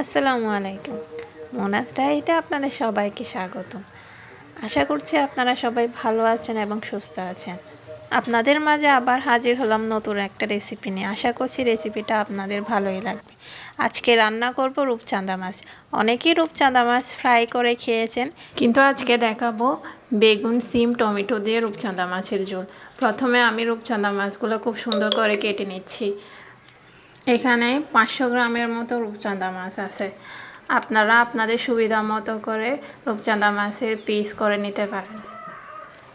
আসসালামু আলাইকুম। মোনাজ ডায়েরিতে আপনাদের সবাইকে স্বাগত আশা করছি আপনারা সবাই ভালো আছেন এবং সুস্থ আছেন। আপনাদের মাঝে আবার হাজির হলাম নতুন একটা রেসিপি নিয়ে। আশা করছি রেসিপিটা আপনাদের ভালোই লাগবে। আজকে রান্না করব রূপচাঁদা মাছ। অনেকেই রূপচাঁদা মাছ ফ্রাই করে খেয়েছেন, কিন্তু আজকে দেখাবো বেগুন, সিম, টমেটো দিয়ে রূপচাঁদা মাছের ঝোল। প্রথমে আমি রূপচাঁদা মাছগুলো খুব সুন্দর করে কেটে নিচ্ছি। এখানে পাঁচশো গ্রামের মতো রূপচাঁদা মাছ আছে। আপনারা আপনাদের সুবিধা মতো করে রূপচাঁদা মাছের পিস করে নিতে পারেন।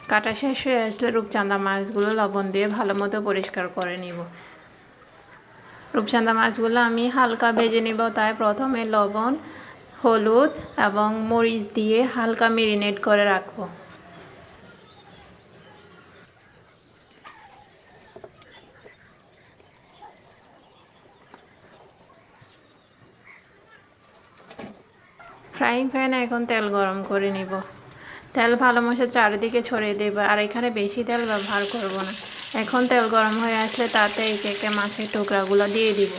কাটা শেষ হয়ে আসলে রূপচাঁদা মাছগুলো লবণ দিয়ে ভালো মতো পরিষ্কার করে নিব। রূপচাঁদা মাছগুলো আমি হালকা ভেজে নিব, তাই প্রথমে লবণ, হলুদ এবং মরিচ দিয়ে হালকা মেরিনেট করে রাখব। ফ্রাইং প্যানে এখন তেল গরম করে নিব। তেল ভালো মতো চারিদিকে ছড়িয়ে দেব, আর এখানে বেশি তেল ব্যবহার করব না। এখন তেল গরম হয়ে আসলে তাতে এই কেকে মাছের টুকরাগুলো দিয়ে দিব।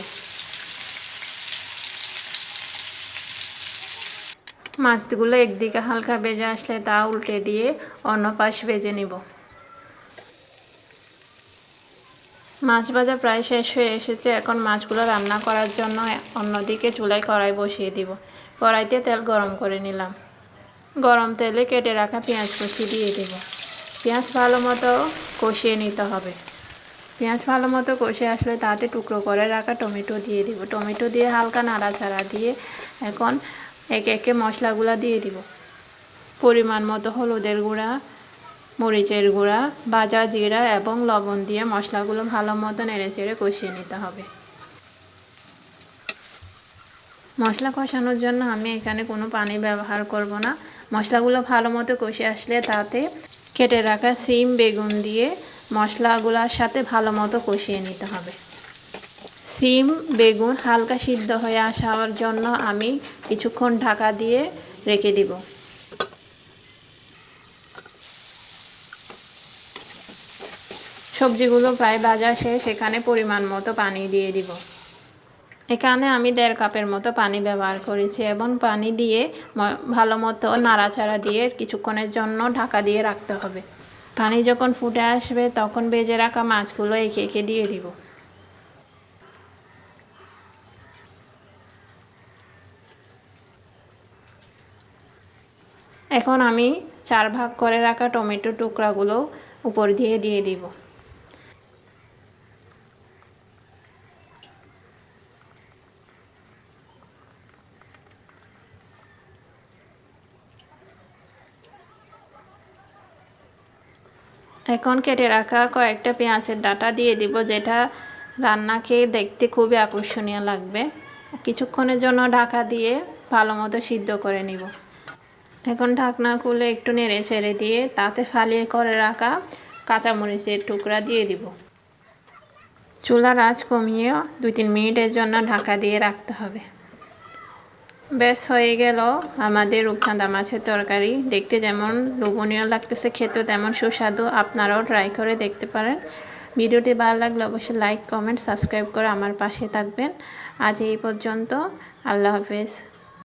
মাছগুলো একদিকে হালকা ভেজে আসলে তা উল্টে দিয়ে অন্য পাশ ভেজে নিব। মাছ ভাজা প্রায় শেষ হয়ে এসেছে, এখন মাছগুলো রান্না করার জন্য অন্যদিকে চুলায় কড়াই বসিয়ে দিব। কড়াইতে তেল গরম করে নিলাম। গরম তেলে কেটে রাখা পেঁয়াজ কুচি দিয়ে দেব। পেঁয়াজ ভালো মতো কষিয়ে নিতে হবে। পেঁয়াজ ভালো মতো কষে আসলে তাতে টুকরো করে রাখা টমেটো দিয়ে দিব। টমেটো দিয়ে হালকা নাড়াচাড়া দিয়ে এখন একে একে মশলাগুলো দিয়ে দিব। পরিমাণ মতো হলুদের গুঁড়া, মরিচের গুঁড়া ভাজা জিরা এবং লবণ দিয়ে মশলাগুলো ভালো মতো নেড়ে চেড়ে কষিয়ে নিতে হবে। মশলা কষানোর জন্য আমি এখানে কোনো পানি ব্যবহার করব না। মশলাগুলো ভালো মতো কষে আসলে তাতে কেটে রাখা সিম, বেগুন দিয়ে মশলাগুলোর সাথে ভালো মতো কষিয়ে নিতে হবে। সিম, বেগুন হালকা সিদ্ধ হয়ে আসার জন্য আমি কিছুক্ষণ ঢাকা দিয়ে রেখে দিব। সবজিগুলো প্রায় ভাজা শেষ, এখানে পরিমাণ মতো পানি দিয়ে দিব। এখানে আমি দেড় কাপের মতো পানি ব্যবহার করেছি এবং পানি দিয়ে ভালো মতো নাড়াচাড়া দিয়ে কিছুক্ষণের জন্য ঢাকা দিয়ে রাখতে হবে। পানি যখন ফুটে আসবে তখন বেজে রাখা মাছগুলো একে একে দিয়ে দিব। এখন আমি চার ভাগ করে রাখা টমেটো টুকরাগুলো উপর দিয়ে দিয়ে দিব। এখন কেটে রাখা কয়েকটা পেঁয়াজের ডাটা দিয়ে দিব, যেটা রান্না খেয়ে দেখতে খুবই আকর্ষণীয় লাগবে। কিছুক্ষণের জন্য ঢাকা দিয়ে ভালো মতো সিদ্ধ করে নিব। এখন ঢাকনা খুলে একটু নেড়ে ছেড়ে দিয়ে তাতে ফালিয়ে করে রাখা কাঁচামরিচের টুকরা দিয়ে দিব। চুলার আঁচ কমিয়ে দুই তিন মিনিটের জন্য ঢাকা দিয়ে রাখতে হবে। বেশ, হয়ে গেল। আমাদের রূপচাঁদা মাছের তরকারি। দেখতে যেমন লোভনীয় লাগতেছে, খেতেও তেমন সুস্বাদু। আপনারাও ট্রাই করে দেখতে পারেন। ভিডিওটি ভালো লাগলে অবশ্যই লাইক কমেন্ট সাবস্ক্রাইব করে আমার পাশে থাকবেন। আজ এই পর্যন্ত। আল্লাহ হাফেজ।